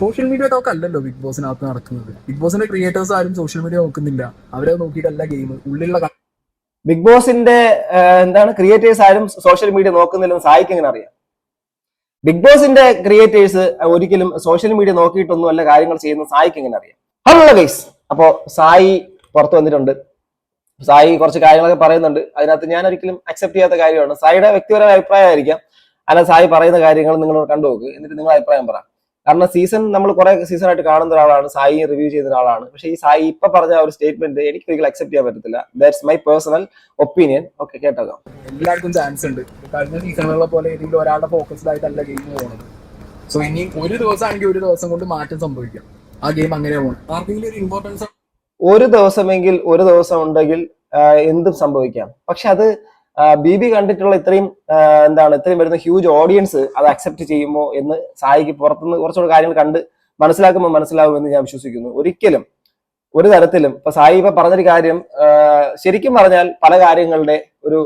Social media talk അല്ലല്ലോ big ബോസിനകത്ത് നടക്കുന്നത്. ബിഗ് ബോസിന്റെ ക്രിയേറ്റേഴ്സ് ആരും സോഷ്യൽ മീഡിയ നോക്കുന്നില്ല. അവരെ നോക്കിയിട്ടല്ല ഗെയിം ഉള്ളിലുള്ള ബിഗ് ബോസിന്റെ എന്താണ് ക്രിയേറ്റേഴ്സ് ആരും സോഷ്യൽ മീഡിയ നോക്കുന്നില്ലെന്ന് സായിക്ക് എങ്ങനെ അറിയാം? ബിഗ് ബോസിന്റെ ക്രിയേറ്റേഴ്സ് ഒരിക്കലും സോഷ്യൽ മീഡിയ നോക്കിയിട്ടൊന്നും അല്ല കാര്യങ്ങൾ ചെയ്യുന്ന സായിക്ക് എങ്ങനെ അറിയാം? ഹലോ ഗൈസ് അപ്പോ സായി പുറത്തു വന്നിട്ടുണ്ട്. സായി കുറച്ച് കാര്യങ്ങളൊക്കെ പറയുന്നുണ്ട്. അതിനകത്ത് ഞാൻ ഒരിക്കലും അക്സെപ്റ്റ് ചെയ്യാത്ത കാര്യമാണ്. സായിയുടെ വ്യക്തിപരമായ അഭിപ്രായമായിരിക്കാം. അല്ല സായി പറയുന്ന കാര്യങ്ങൾ നിങ്ങൾ കണ്ടു നോക്ക്. എന്നിട്ട് നിങ്ങൾ അഭിപ്രായം പറ. കാരണം സീസൺ നമ്മൾ കുറെ സീസൺ ആയിട്ട് കാണുന്ന ഒരാളാണ് സായി റിവ്യൂ ചെയ്യുന്ന ഒരാളാണ്. പക്ഷെ ഈ സായി ഇപ്പൊ പറഞ്ഞ ഒരു സ്റ്റേറ്റ്മെന്റ് എനിക്ക് ഒരിക്കലും അക്സെപ്റ്റ് ചെയ്യാൻ പറ്റത്തില്ല. That's my personal opinion okay കേട്ടോ എല്ലാവർക്കും ചാൻസ് ഉണ്ട്. കഴിഞ്ഞ സീസണുകളെ പോലെ ഏതെങ്കിലും ഒരാളുടെ ഫോക്കസ്ഡ് ആയിട്ടല്ല ഗെയിം പോകുന്നത്. സോ ഇനി ഒരു ദിവസം ആണെങ്കിൽ ഒരു ദിവസം കൊണ്ട് മാറ്റം സംഭവിക്കാം. ആ ഗെയിം അങ്ങനെ പോകണം ആർക്കെങ്കിലും ഒരു ഇമ്പോർട്ടൻസ് ഒരു ദിവസമെങ്കിൽ ഒരു ദിവസം ഉണ്ടെങ്കിൽ എന്തും സംഭവിക്കാം. പക്ഷെ അത് ബി ബി കണ്ടിട്ടുള്ള ഇത്രയും എന്താണ് ഇത്രയും വരുന്ന ഹ്യൂജ് ഓഡിയൻസ് അത് അക്സെപ്റ്റ് ചെയ്യുമോ എന്ന് സായിക്ക് പുറത്തുനിന്ന് കുറച്ചുകൂടെ കാര്യങ്ങൾ കണ്ട് മനസ്സിലാക്കുമ്പോൾ മനസ്സിലാവുമെന്ന് ഞാൻ വിശ്വസിക്കുന്നു. ഒരിക്കലും ഒരു തരത്തിലും ഇപ്പൊ സായി ഇപ്പൊ പറഞ്ഞൊരു കാര്യം ശരിക്കും പറഞ്ഞാൽ പല കാര്യങ്ങളുടെ ഒരു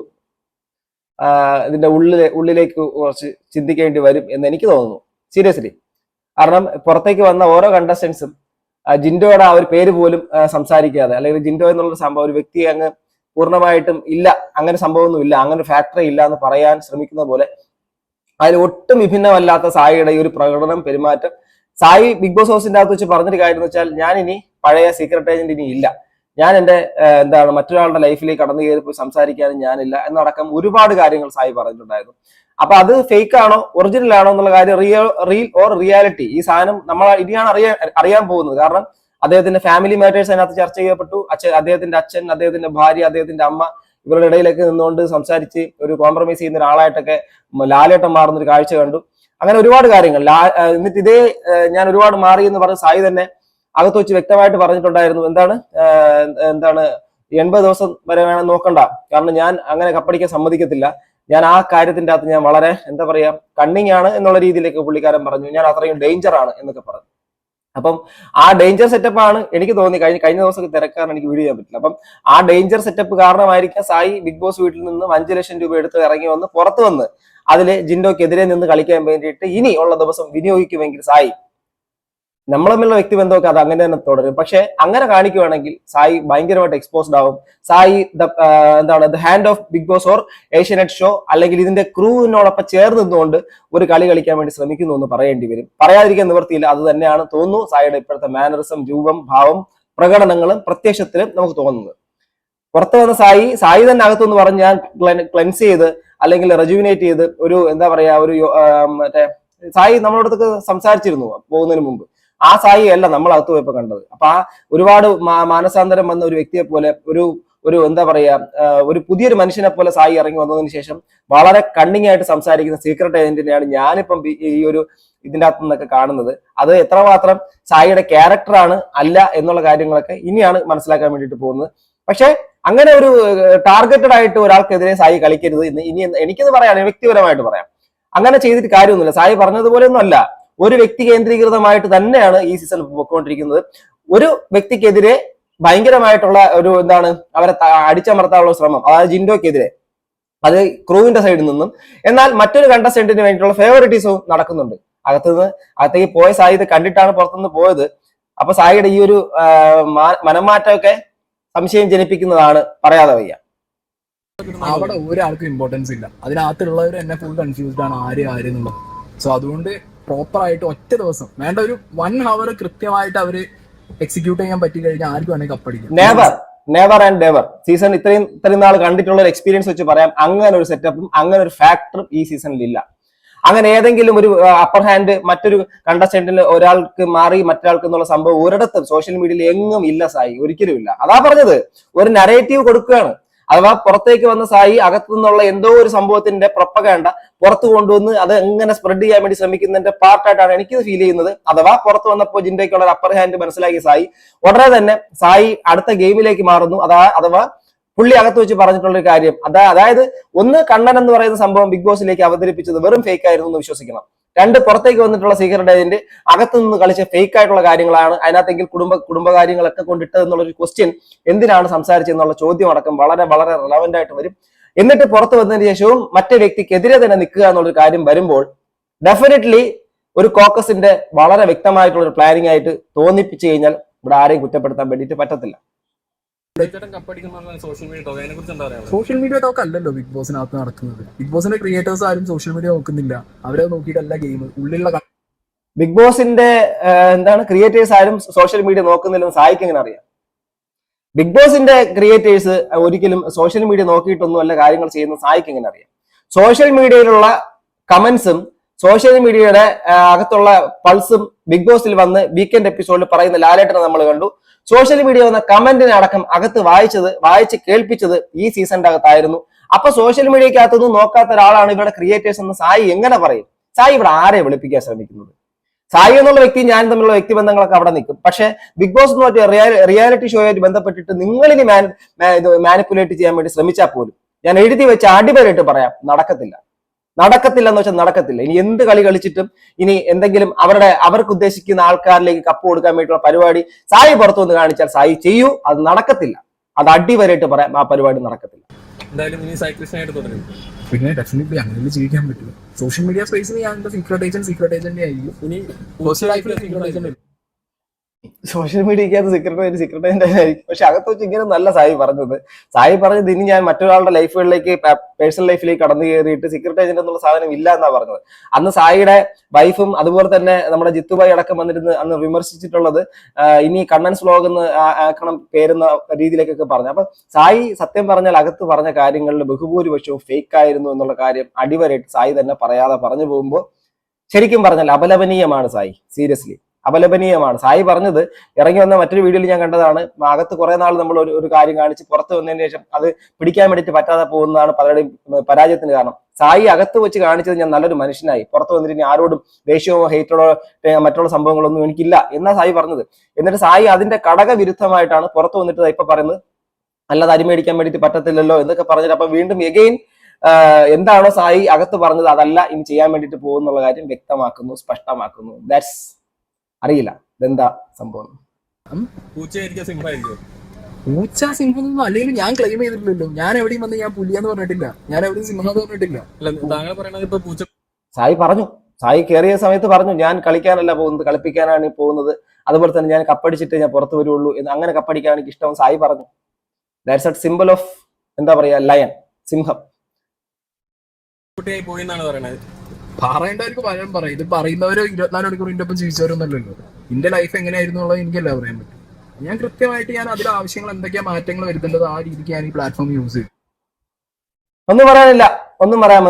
ഇതിന്റെ ഉള്ളിലെ ഉള്ളിലേക്ക് കുറച്ച് ചിന്തിക്കേണ്ടി വരും എന്ന് എനിക്ക് തോന്നുന്നു. സീരിയസ്ലി കാരണം പുറത്തേക്ക് വന്ന ഓരോ കണ്ടസ്റ്റൻസും ജിൻഡോയുടെ ആ ഒരു പേര് പോലും സംസാരിക്കാതെ അല്ലെങ്കിൽ ജിൻഡോ എന്നുള്ള സംഭവം ഒരു വ്യക്തി അങ്ങ് പൂർണമായിട്ടും ഇല്ല അങ്ങനെ സംഭവമൊന്നും ഇല്ല അങ്ങനെ ഒരു ഫാക്ടറി ഇല്ല എന്ന് പറയാൻ ശ്രമിക്കുന്ന പോലെ അതിൽ ഒട്ടും വിഭിന്നമല്ലാത്ത സായിയുടെ ഈ ഒരു പ്രകടനം പെരുമാറ്റം. സായി ബിഗ് ബോസ് ഹൗസിന്റെ അകത്ത് വെച്ച് പറഞ്ഞൊരു കാര്യം എന്ന് വെച്ചാൽ ഞാൻ ഇനി പഴയ സീക്രട്ട് ഏജന്റ് ഇനി ഇല്ല. ഞാൻ എന്റെ എന്താണ് മറ്റൊരാളുടെ ലൈഫിലേക്ക് കടന്നു കയറി പോയി സംസാരിക്കാനും ഞാനില്ല എന്നടക്കം ഒരുപാട് കാര്യങ്ങൾ സായി പറഞ്ഞിട്ടുണ്ടായിരുന്നു. അപ്പൊ അത് ഫേക്ക് ആണോ ഒറിജിനൽ ആണോ എന്നുള്ള കാര്യം റിയൽ റീൽ ഓർ റിയാലിറ്റി ഈ സാധനം നമ്മൾ ഇനിയാണ് അറിയാൻ അറിയാൻ പോകുന്നത്. കാരണം അദ്ദേഹത്തിന്റെ ഫാമിലി മാറ്റേഴ്സ് അതിനകത്ത് ചർച്ച ചെയ്യപ്പെട്ടു. അച്ഛൻ അദ്ദേഹത്തിന്റെ അച്ഛൻ അദ്ദേഹത്തിന്റെ ഭാര്യ അദ്ദേഹത്തിന്റെ അമ്മ ഇവരുടെ ഇടയിലേക്ക് നിന്നുകൊണ്ട് സംസാരിച്ച് ഒരു കോംപ്രമൈസ് ചെയ്യുന്ന ഒരാളായിട്ടൊക്കെ ലാലേട്ടം മാറുന്ന ഒരു കാഴ്ച കണ്ടു. അങ്ങനെ ഒരുപാട് കാര്യങ്ങൾ. എന്നിട്ട് ഇതേ ഞാൻ ഒരുപാട് മാറി എന്ന് പറഞ്ഞ സായി തന്നെ അകത്ത് വെച്ച് വ്യക്തമായിട്ട് പറഞ്ഞിട്ടുണ്ടായിരുന്നു. എന്താണ് എന്താണ് എൺപത് ദിവസം വരെ വേണം നോക്കണ്ട. കാരണം ഞാൻ അങ്ങനെ കപ്പടിക്കാൻ സമ്മതിക്കത്തില്ല. ഞാൻ ആ കാര്യത്തിന്റെ അകത്ത് ഞാൻ വളരെ എന്താ പറയാ കണ്ണിങ് ആണ് എന്നുള്ള രീതിയിലേക്ക് പുള്ളിക്കാരൻ പറഞ്ഞു. ഞാൻ അത്രയും ഡേഞ്ചർ ആണ് എന്നൊക്കെ പറഞ്ഞു. അപ്പം ആ ഡേഞ്ചർ സെറ്റപ്പ് ആണ് എനിക്ക് തോന്നി. കഴിഞ്ഞ കഴിഞ്ഞ ദിവസം തിരക്കാൻ എനിക്ക് വീഡിയോ ചെയ്യാൻ പറ്റില്ല. അപ്പം ആ ഡേഞ്ചർ സെറ്റപ്പ് കാരണമായിരിക്കാം സായി ബിഗ് ബോസ് വീട്ടിൽ നിന്നും അഞ്ചു ലക്ഷം രൂപ എടുത്ത് ഇറങ്ങി വന്ന് പുറത്തു വന്ന് അതിൽ ജിൻഡോക്കെതിരെ നിന്ന് കളിക്കാൻ വേണ്ടിയിട്ട് ഇനി ഉള്ള ദിവസം വിനിയോഗിക്കുമെങ്കിൽ സായി നമ്മൾ തമ്മിലുള്ള വ്യക്തിബന്ധമൊക്കെ അത് അങ്ങനെ തന്നെ തുടരും. പക്ഷെ അങ്ങനെ കാണിക്കുവാണെങ്കിൽ സായി ഭയങ്കരമായിട്ട് എക്സ്പോസ്ഡ് ആവും. സായി എന്താണ് the hand of big boss or Asianet show അല്ലെങ്കിൽ ഇതിന്റെ ക്രൂവിനോടൊപ്പം ചേർന്ന് നിന്നുകൊണ്ട് ഒരു കളി കളിക്കാൻ വേണ്ടി ശ്രമിക്കുന്നു എന്ന് പറയേണ്ടി വരും. പറയാതിരിക്കാൻ നിവൃത്തിയില്ല. അത് തന്നെയാണ് തോന്നുന്നു സായിയുടെ ഇപ്പോഴത്തെ മാനറിസം രൂപം ഭാവം പ്രകടനങ്ങളും പ്രത്യക്ഷത്തിലും നമുക്ക് തോന്നുന്നത്. പുറത്തു വന്ന സായി സായി തന്നെ അകത്തുനിന്ന് പറഞ്ഞ് ഞാൻ ക്ലെൻസ് ചെയ്ത് അല്ലെങ്കിൽ റെജുവിനേറ്റ് ചെയ്ത് ഒരു എന്താ പറയാ ഒരു മറ്റേ സായി നമ്മളോടത്തൊക്കെ സംസാരിച്ചിരുന്നു പോകുന്നതിന് മുമ്പ്. ആ സായി അല്ല നമ്മൾ അകത്ത് പോയപ്പോ കണ്ടത്. അപ്പൊ ആ ഒരുപാട് മാനസാന്തരം വന്ന ഒരു വ്യക്തിയെ പോലെ ഒരു ഒരു എന്താ പറയാ ഒരു പുതിയൊരു മനുഷ്യനെ പോലെ സായി ഇറങ്ങി വന്നതിന് ശേഷം വളരെ കണ്ണിങ് ആയിട്ട് സംസാരിക്കുന്ന സീക്രട്ട് ഏജന്റിനെയാണ് ഞാനിപ്പം ഈ- ഒരു ഇതിന്റെ അകത്തു നിന്നൊക്കെ കാണുന്നത്. അത് എത്രമാത്രം സായിയുടെ ക്യാരക്ടറാണ് അല്ല എന്നുള്ള കാര്യങ്ങളൊക്കെ ഇനിയാണ് മനസ്സിലാക്കാൻ വേണ്ടിയിട്ട് പോകുന്നത്. പക്ഷെ അങ്ങനെ ഒരു ടാർഗറ്റഡ് ആയിട്ട് ഒരാൾക്കെതിരെ സായി കളിക്കരുത് എന്ന് ഇനി എനിക്കെന്ന് പറയാം വ്യക്തിപരമായിട്ട് പറയാം. അങ്ങനെ ചെയ്തിട്ട് കാര്യമൊന്നുമില്ല. സായി പറഞ്ഞതുപോലെ ഒന്നും അല്ല. ഒരു വ്യക്തി കേന്ദ്രീകൃതമായിട്ട് തന്നെയാണ് ഈ സീസൺ പൊയ്ക്കൊണ്ടിരിക്കുന്നത് ഒരു വ്യക്തിക്കെതിരെ ഭയങ്കരമായിട്ടുള്ള ഒരു എന്താണ് അവരെ അടിച്ചമർത്താനുള്ള ശ്രമം അതായത് ജിൻഡോക്കെതിരെ അത് ക്രൂവിന്റെ സൈഡിൽ നിന്നും. എന്നാൽ മറ്റൊരു കണ്ടസ്റ്റന്റിന് വേണ്ടിയിട്ടുള്ള ഫേവറിറ്റീസും നടക്കുന്നുണ്ട്. അകത്തുനിന്ന് അകത്തേക്ക് പോയ സായി കണ്ടിട്ടാണ് പുറത്തുനിന്ന് പോയത്. അപ്പൊ സായിയുടെ ഈ ഒരു മനംമാറ്റമൊക്കെ സംശയം ജനിപ്പിക്കുന്നതാണ് പറയാതെ വയ്യ. അവിടെ ഒരാൾക്കും ഇമ്പോർട്ടൻസ് ഇല്ല. അതിനകത്തുള്ളവർ എന്നെ ഫുൾ കൺഫ്യൂസ്ഡ് ആണ് ആര് ആര് എന്നുള്ളത്. സോ അതുകൊണ്ട് പ്രോപ്പർ ആയിട്ട് ഒറ്റ ദിവസം. വേണ്ട ഒരു വൺ ഹവർ കൃത്യമായിട്ട് അവർ എക്സിക്യൂട്ട് ചെയ്യാൻ പറ്റി കഴിഞ്ഞാൽ ആർക്കും വേണമെങ്കിൽ കപ്പടിക്കും never never and never season ഇത്രയും ഇത്രയും നാൾ കണ്ടിട്ടുള്ള ഒരു എക്സ്പീരിയൻസ് വെച്ച് പറയാം. അങ്ങനെ ഒരു സെറ്റപ്പും അങ്ങനെ ഒരു ഫാക്ടറും ഈ സീസണിൽ ഇല്ല. അങ്ങനെ ഏതെങ്കിലും ഒരു അപ്പർ ഹാൻഡ് മറ്റൊരു കണ്ടസ്റ്റന്റിന് ഒരാൾക്ക് മാറി മറ്റൊരാൾക്ക് എന്നുള്ള സംഭവം ഒരിടത്തും സോഷ്യൽ മീഡിയയിൽ എങ്ങും ഇല്ല സായി. ഒരിക്കലും ഇല്ല. അതാ പറഞ്ഞത്. ഒരു നരേറ്റീവ് കൊടുക്കുകയാണ്. അഥവാ പുറത്തേക്ക് വന്ന സായി അകത്തു നിന്നുള്ള എന്തോ ഒരു സംഭവത്തിന്റെ പ്രപ്പകേണ്ട പുറത്തു കൊണ്ടുവന്ന് അത് എങ്ങനെ സ്പ്രെഡ് ചെയ്യാൻ വേണ്ടി ശ്രമിക്കുന്നതിന്റെ പാർട്ടായിട്ടാണ് എനിക്ക് ഫീൽ ചെയ്യുന്നത്. അഥവാ പുറത്തു വന്നപ്പോൾ ജിൻഡയ്ക്കുള്ള അപ്പർ ഹാൻഡ് മനസ്സിലാക്കിയ സായി ഉടനെ തന്നെ സായി അടുത്ത ഗെയിമിലേക്ക് മാറുന്നു. അതാ അഥവാ പുള്ളി അകത്ത് വെച്ച് പറഞ്ഞിട്ടുള്ള ഒരു കാര്യം. അതാ അതായത് ഒന്ന് കണ്ണൻ എന്ന് പറയുന്ന സംഭവം ബിഗ് ബോസിലേക്ക് അവതരിപ്പിച്ചത് വെറും ഫേക്ക് ആയിരുന്നു എന്ന് വിശ്വസിക്കണം. രണ്ട് പുറത്തേക്ക് വന്നിട്ടുള്ള സീക്രട്ട് ഏജന്റ് അകത്തു നിന്ന് കളിച്ച ഫേക്ക് ആയിട്ടുള്ള കാര്യങ്ങളാണ് അതിനകത്തെങ്കിൽ കുടുംബ കുടുംബകാര്യങ്ങളൊക്കെ കൊണ്ടിട്ടതെന്നുള്ള ഒരു ക്വസ്റ്റ്യൻ എന്തിനാണ് സംസാരിച്ചെന്നുള്ള ചോദ്യം അടക്കം വളരെ വളരെ റിലവന്റ് ആയിട്ട് വരും. എന്നിട്ട് പുറത്തു വന്നതിന് ശേഷവും മറ്റേ വ്യക്തിക്കെതിരെ തന്നെ നിൽക്കുക എന്നുള്ളൊരു കാര്യം വരുമ്പോൾ ഡെഫിനറ്റ്ലി ഒരു കോക്കസിന്റെ വളരെ വ്യക്തമായിട്ടുള്ള ഒരു പ്ലാനിങ് ആയിട്ട് തോന്നിപ്പിച്ചു കഴിഞ്ഞാൽ ഇവിടെ ആരെയും കുറ്റപ്പെടുത്താൻ വേണ്ടിയിട്ട് പറ്റത്തില്ല. സോഷ്യൽ മീഡിയ ടോക്ക് അല്ലല്ലോ ബിഗ് ബോസിനകത്ത് നടക്കുന്നത്. ബിഗ് ബോസിന്റെ ക്രിയേറ്റേഴ്സ് ആരും സോഷ്യൽ മീഡിയ നോക്കുന്നില്ല. അവരെ നോക്കിയിട്ടല്ല ഗെയിം ഉള്ളിലുള്ള ബിഗ് ബോസിന്റെ എന്താണ് ക്രിയേറ്റേഴ്സ് ആരും സോഷ്യൽ മീഡിയ നോക്കുന്നില്ലെന്ന് സഹായിക്കും എങ്ങനെ അറിയാം? ബിഗ് ബോസിന്റെ ക്രിയേറ്റേഴ്സ് ഒരിക്കലും സോഷ്യൽ മീഡിയ നോക്കിയിട്ടൊന്നും അല്ല കാര്യങ്ങൾ ചെയ്യുന്ന സഹായിക്കും എങ്ങനെ അറിയാം? സോഷ്യൽ മീഡിയയിലുള്ള കമന്റ്സും സോഷ്യൽ മീഡിയയുടെ അകത്തുള്ള പൾസും ബിഗ് ബോസിൽ വന്ന് വീക്കെൻഡ് എപ്പിസോഡിൽ പറയുന്ന ലാലേട്ടനെ നമ്മൾ കണ്ടു. സോഷ്യൽ മീഡിയ വന്ന കമന്റിനെ അടക്കം അകത്ത് വായിച്ചത് വായിച്ച് കേൾപ്പിച്ചത് ഈ സീസണിന്റെ അകത്തായിരുന്നു അപ്പൊ സോഷ്യൽ മീഡിയക്കകത്തൊന്നും നോക്കാത്ത ഒരാളാണ് ഇവരുടെ ക്രിയേറ്റേഴ്സ് എന്ന് സായി എങ്ങനെ പറയും? സായി ഇവിടെ ആരെ വിളിപ്പിക്കാൻ ശ്രമിക്കുന്നത്? സായി എന്നുള്ള വ്യക്തി ഞാൻ തമ്മിലുള്ള വ്യക്തിബന്ധങ്ങളൊക്കെ അവിടെ നിൽക്കും. പക്ഷേ ബിഗ് ബോസ് എന്ന് പറഞ്ഞ റിയാലിറ്റി ഷോയായിട്ട് ബന്ധപ്പെട്ടിട്ട് നിങ്ങളിനി മാനിപ്പുലേറ്റ് ചെയ്യാൻ വേണ്ടി ശ്രമിച്ചാൽ പോലും ഞാൻ എഴുതി വെച്ച് അടിപൊളിയായിട്ട് പറയാം നടക്കത്തില്ല. നടക്കത്തില്ല എന്ന് വെച്ചാൽ നടക്കത്തില്ല. ഇനി എന്ത് കളി കളിച്ചിട്ടും ഇനി എന്തെങ്കിലും അവരുടെ അവർക്ക് ഉദ്ദേശിക്കുന്ന ആൾക്കാരിലേക്ക് കപ്പ് കൊടുക്കാൻ വേണ്ടിയിട്ടുള്ള പരിപാടി സായി പുറത്തു വന്ന് കാണിച്ചാൽ സായി ചെയ്യൂ. അത് നടക്കത്തില്ല. അത് അടിവരായിട്ട് പറയാം ആ പരിപാടി നടക്കത്തില്ല. എന്തായാലും ഇനി സൈക്ലിസ്റ്റായിട്ട് തുടരും. പിന്നെ ഡെഫിനറ്റ്ലി അങ്ങനെ ജീവിക്കാൻ പറ്റില്ല. സോഷ്യൽ മീഡിയ സ്പേസിൽ ഞാൻ സീക്രട്ട് ഏജന്റ് സീക്രട്ട് ഏജന്റ് ആയിരിക്കും. ഇനി പേഴ്സണൽ ലൈഫിൽ സീക്രട്ട് ഏജന്റ് സോഷ്യൽ മീഡിയക്കകത്ത് സീക്രട്ട് സീക്രട്ട് ആയിരിക്കും. പക്ഷെ അകത്ത് വെച്ച് ഇങ്ങനെ നല്ല സായി പറഞ്ഞത്. സായി പറഞ്ഞത് ഇനി ഞാൻ മറ്റൊരാളുടെ ലൈഫുകളിലേക്ക് പേഴ്സണൽ ലൈഫിലേക്ക് കടന്നു കയറിയിട്ട് സീക്രട്ട് ഏജന്റ് എന്നുള്ള സാധനം ഇല്ല എന്നാ പറഞ്ഞത്. അന്ന് സായിയുടെ വൈഫും അതുപോലെ തന്നെ നമ്മുടെ ജിത്തുബായി അടക്കം വന്നിരുന്ന് അന്ന് വിമർശിച്ചിട്ടുള്ളത് ഇനി കണ്ണൻസ് വ്ലോഗ് എന്ന് ആക്കണം പേരുന്ന രീതിയിലേക്കൊക്കെ പറഞ്ഞു. അപ്പൊ സായി സത്യം പറഞ്ഞാൽ അകത്ത് പറഞ്ഞ കാര്യങ്ങളിൽ ബഹുഭൂരിപക്ഷവും ഫേക്ക് ആയിരുന്നു എന്നുള്ള കാര്യം അടിവരായിട്ട് സായി തന്നെ പറയാതെ പറഞ്ഞു പോകുമ്പോൾ ശരിക്കും പറഞ്ഞാൽ അപലപനീയമാണ് സായി. സീരിയസ്ലി അപലപനീയമാണ്. സായി പറഞ്ഞത് ഇറങ്ങി വന്ന മറ്റൊരു വീഡിയോയിൽ ഞാൻ കണ്ടതാണ്. അകത്ത് കുറെ നാൾ നമ്മൾ ഒരു ഒരു കാര്യം കാണിച്ച് പുറത്ത് വന്നതിന് ശേഷം അത് പിടിക്കാൻ വേണ്ടിയിട്ട് പറ്റാതെ പോകുന്നതാണ് പലരുടെയും പരാജയത്തിന് കാരണം. സായി അകത്ത് വെച്ച് കാണിച്ചത് ഞാൻ നല്ലൊരു മനുഷ്യനായി. പുറത്ത് വന്നിട്ട് ഇനി ആരോടും ദേഷ്യമോ ഹെയ്റ്റോ മറ്റുള്ള സംഭവങ്ങളൊന്നും എനിക്കില്ല എന്നാ സായി പറഞ്ഞത്. എന്നിട്ട് സായി അതിന്റെ ഘടക വിരുദ്ധമായിട്ടാണ് പുറത്ത് വന്നിട്ട് ഇപ്പൊ പറയുന്നത്. അല്ലാതെ അരിമേടിക്കാൻ വേണ്ടിയിട്ട് പറ്റത്തില്ലല്ലോ എന്നൊക്കെ പറഞ്ഞിട്ട് അപ്പൊ വീണ്ടും എഗെയിൻ എന്താണോ സായി അകത്ത് പറഞ്ഞത് അതല്ല ഇനി ചെയ്യാൻ വേണ്ടിയിട്ട് പോകുന്നുള്ള കാര്യം വ്യക്തമാക്കുന്നു സ്പഷ്ടമാക്കുന്നു. ദാറ്റ്സ് അറിയില്ല. ഇതെന്താ സംഭവം? പൂച്ച സിംഹം ഒന്നും അല്ലെങ്കിൽ ഞാൻ ക്ലെയിം ചെയ്തിട്ടില്ലല്ലോ. ഞാൻ എവിടെയും വന്ന് ഞാൻ പുലിയെന്ന് പറഞ്ഞിട്ടില്ല. ഞാൻ എവിടെയും സിംഹം എന്ന് പറഞ്ഞിട്ടില്ല. താങ്കൾ പറയണത് ഇപ്പൊ പൂച്ച സായി പറഞ്ഞു. സായി കയറിയ സമയത്ത് പറഞ്ഞു ഞാൻ കളിക്കാനല്ല പോകുന്നത്. കളിപ്പിക്കാനാണ് പോകുന്നത്. അതുപോലെ തന്നെ ഞാൻ കപ്പടിച്ചിട്ട് ഞാൻ പുറത്തു വരുള്ളൂ. എന്ന് അങ്ങനെ കപ്പടിക്കാൻ എനിക്ക് ഇഷ്ടം. സായി പറഞ്ഞു. ദാറ്റ്സ് സിമ്പിൾ ഓഫ് എന്താ പറയാ ലയൻ സിംഹം. കുട്ടിയായി പോയി എന്നാണ് പറയണത്. പറയേണ്ടവർക്ക് പലരും പറയും. ഇത് പറയുന്നവര് ഇരുപത്തിനാല് മണിക്കൂർ ഇതിന്റെ ഒപ്പം ജീവിച്ചവരൊന്നല്ലല്ലോ എന്റെ ലൈഫ് എങ്ങനെയായിരുന്നു എന്നുള്ളത് എനിക്കല്ല പറയാൻ പറ്റും. ഞാൻ കൃത്യമായിട്ട് ഞാൻ അതിലെ ആവശ്യങ്ങൾ എന്തൊക്കെയാ മാറ്റങ്ങൾ വരുത്തേണ്ടത് ആ രീതിക്ക് ഞാൻ ഈ പ്ലാറ്റ്ഫോം യൂസ് ചെയ്തു. ഒന്നും പറയാനില്ല. ഒന്നും പറയാൻ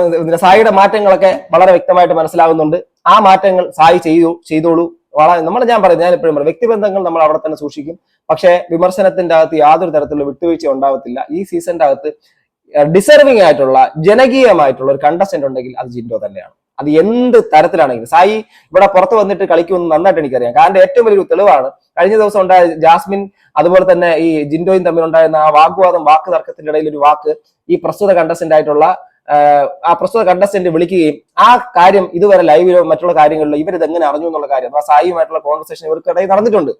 സായിയുടെ മാറ്റങ്ങളൊക്കെ വളരെ വ്യക്തമായിട്ട് മനസ്സിലാകുന്നുണ്ട് ആ മാറ്റങ്ങൾ സായി ചെയ്തു ചെയ്തോളൂ. വളരെ നമ്മൾ ഞാൻ പറയുന്നത് ഞാൻ എപ്പോഴും പറയും വ്യക്തിബന്ധങ്ങൾ നമ്മൾ അവിടെ തന്നെ സൂക്ഷിക്കും. പക്ഷേ വിമർശനത്തിന്റെ അകത്ത് യാതൊരു തരത്തിലുള്ള വിട്ടുവീഴ്ച ഉണ്ടാവത്തില്ല. ഈ സീസണിന്റെ അകത്ത് ഡിസർവിംഗ് ആയിട്ടുള്ള ജനകീയമായിട്ടുള്ള ഒരു കണ്ടസ്റ്റന്റ് ഉണ്ടെങ്കിൽ അത് ജിൻഡോ തന്നെയാണ്. അത് എന്ത് തരത്തിലാണെങ്കിലും. സായി ഇവിടെ പുറത്ത് വന്നിട്ട് കളിക്കുമെന്ന് നന്നായിട്ട് എനിക്കറിയാം. കാരണം ഏറ്റവും വലിയൊരു തെളിവാണ്. കഴിഞ്ഞ ദിവസം ഉണ്ടായ ജാസ്മിൻ അതുപോലെ തന്നെ ഈ ജിൻഡോയും തമ്മിലുണ്ടായിരുന്ന ആ വാഗ്വാദം വാക്ക് തർക്കത്തിന്റെ ഇടയിൽ ഒരു വാക്ക് ഈ പ്രസ്തുത കണ്ടസ്റ്റന്റ് ആയിട്ടുള്ള ആ പ്രസ്തുത കണ്ടസ്റ്റന്റ് വിളിക്കുകയും ആ കാര്യം ഇതുവരെ ലൈവിലോ മറ്റുള്ള കാര്യങ്ങളിലോ ഇവരിത് എങ്ങനെ അറിഞ്ഞു എന്നുള്ള കാര്യം അഥവാ സായിയുമായിട്ടുള്ള കോൺവെർസേഷൻ ഇവർക്കിടയിൽ നടന്നിട്ടുണ്ട്.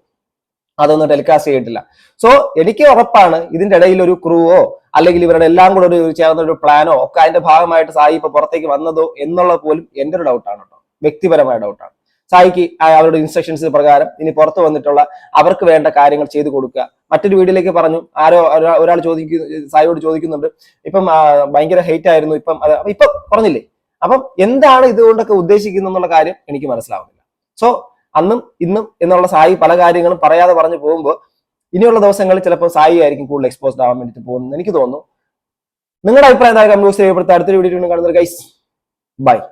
അതൊന്നും ടെലികാസ്റ്റ് ചെയ്തിട്ടില്ല. സോ എനിക്ക് ഉറപ്പാണ് ഇതിന്റെ ഇടയിൽ ഒരു ക്രൂവോ അല്ലെങ്കിൽ ഇവരുടെ എല്ലാം കൂടെ ഒരു ചേർന്ന ഒരു പ്ലാനോ ഒക്കെ അതിന്റെ ഭാഗമായിട്ട് സായി ഇപ്പൊ പുറത്തേക്ക് വന്നതോ എന്നുള്ളത് പോലും എന്റെ ഒരു ഡൗട്ടാണ് കേട്ടോ വ്യക്തിപരമായ ഡൗട്ടാണ് സായിക്ക് അവരുടെ ഇൻസ്ട്രക്ഷൻസ് പ്രകാരം ഇനി പുറത്ത് വന്നിട്ടുള്ള അവർക്ക് വേണ്ട കാര്യങ്ങൾ ചെയ്തു കൊടുക്കുക. മറ്റൊരു വീഡിയോയിലേക്ക് പറഞ്ഞു ആരോ ഒരാൾ ചോദിക്കും സായിയോട് ചോദിക്കുന്നുണ്ട് ഇപ്പം ഭയങ്കര ഹെയ്റ്റ് ആയിരുന്നു ഇപ്പം ഇപ്പൊ പറഞ്ഞില്ലേ? അപ്പം എന്താണ് ഇതുകൊണ്ടൊക്കെ ഉദ്ദേശിക്കുന്നത് എന്നുള്ള കാര്യം എനിക്ക് മനസ്സിലാവുന്നില്ല. സോ അന്നും ഇന്നും എന്നുള്ള സായി പല കാര്യങ്ങളും പറയാതെ പറഞ്ഞു പോകുമ്പോൾ ഇനിയുള്ള ദിവസങ്ങളിൽ ചിലപ്പോൾ സായി ആയിരിക്കും കൂടുതൽ എക്സ്പോസ്ഡ് ആവാൻ വേണ്ടിയിട്ട് പോകുന്നത്. എനിക്ക് തോന്നുന്നു. നിങ്ങളുടെ അഭിപ്രായം എന്തായാലും കമ്മ്യൂസ് ചെയ്യപ്പെടുത്ത അടുത്തൊരു വീഡിയോ കാണുന്നത് ഗൈസ് ബൈ